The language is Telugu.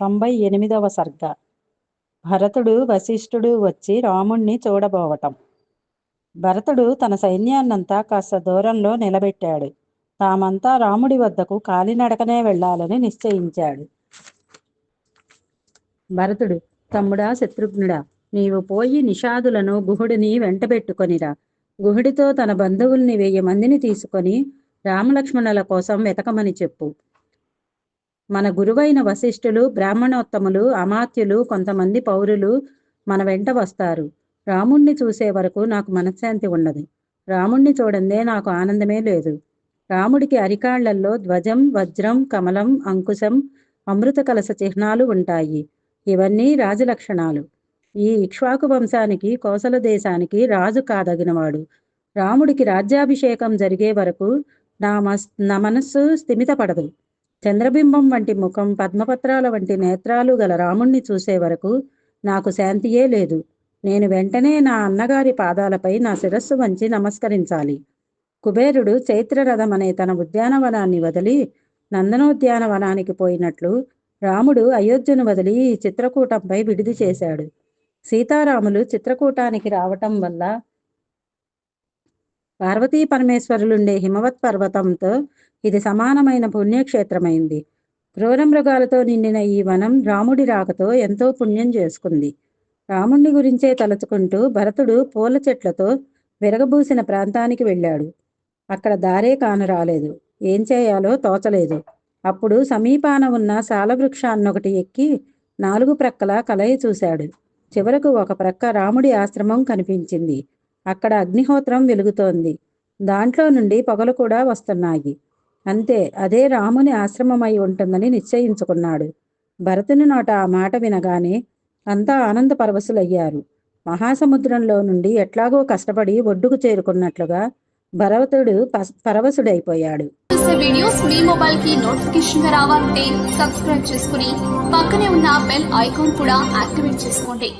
తొంభై ఎనిమిదవ సర్గ. భరతుడు వశిష్ఠుడు వచ్చి రాముణ్ణి చూడబోవటం. భరతుడు తన సైన్యాన్నంతా కాస్త దూరంలో నిలబెట్టాడు. తామంతా రాముడి వద్దకు కాలినడకనే వెళ్ళాలని నిశ్చయించాడు. భరతుడు తమ్ముడా శత్రుఘ్నుడా నీవు పోయి నిషాదులను గుహుడిని వెంటబెట్టుకొనిరా. గుహుడితో తన బంధువుల్ని వెయ్యి మందిని తీసుకొని రామలక్ష్మణుల కోసం వెతకమని చెప్పు. మన గురువైన వశిష్ఠులు బ్రాహ్మణోత్తములు అమాత్యులు కొంతమంది పౌరులు మన వెంట వస్తారు. రాముణ్ణి చూసే వరకు నాకు మనశ్శాంతి ఉండదు రాముణ్ణి చూడందే నాకు ఆనందమే లేదు. రాముడికి అరికాళ్ళల్లో ధ్వజం వజ్రం కమలం అంకుశం అమృత కలస చిహ్నాలు ఉంటాయి. ఇవన్నీ రాజలక్షణాలు. ఈ ఇక్ష్వాకు వంశానికి కోసల దేశానికి రాజు కాదగినవాడు. రాముడికి రాజ్యాభిషేకం జరిగే వరకు నా మస్ నా మనస్సు స్థిమితపడదు. చంద్రబింబం వంటి ముఖం పద్మపత్రాల వంటి నేత్రాలు గల రాముణ్ణి చూసే వరకు నాకు శాంతియే లేదు. నేను వెంటనే నా అన్నగారి పాదాలపై నా శిరస్సు వంచి నమస్కరించాలి. కుబేరుడు చైత్రరథం అనే తన ఉద్యానవనాన్ని వదిలి నందనోద్యానవనానికి పోయినట్లు రాముడు అయోధ్యను వదిలి ఈ చిత్రకూటంపై విడిది చేశాడు. సీతారాములు చిత్రకూటానికి రావటం వల్ల పార్వతీ పరమేశ్వరులుండే హిమవత్ పర్వతంతో ఇది సమానమైన పుణ్యక్షేత్రమైంది. క్రూర మృగాలతో నిండిన ఈ వనం రాముడి రాకతో ఎంతో పుణ్యం చేసుకుంది. రాముణ్ణి గురించే తలుచుకుంటూ భరతుడు పూల చెట్లతో విరగబూసిన ప్రాంతానికి వెళ్ళాడు. అక్కడ దారే కాను రాలేదు. ఏం చేయాలో తోచలేదు. అప్పుడు సమీపాన ఉన్న సాలవృక్షాన్నొకటి ఎక్కి నాలుగు ప్రక్కల కలయి చూశాడు. చివరకు ఒక ప్రక్క రాముడి ఆశ్రమం కనిపించింది. అక్కడ అగ్నిహోత్రం వెలుగుతోంది. దాంట్లో నుండి పొగలు కూడా వస్తున్నాయి. అంతే అదే రాముని ఆశ్రమమై ఉంటుందని నిశ్చయించుకున్నాడు. భరతుని నోట ఆ మాట వినగానే అంతా ఆనంద పరవశులయ్యారు. మహాసముద్రంలో నుండి ఎట్లాగో కష్టపడి ఒడ్డుకు చేరుకున్నట్లుగా భరతుడు పస్- పరవశుడైపోయాడు. వీడియోస్ మీ మొబైల్కి నోటిఫికేషన్గా రావాలంటే సబ్స్క్రైబ్ చేసుకుని పక్కనే ఉన్న బెల్ ఐకాన్ కూడా యాక్టివేట్ చేసుకోండి.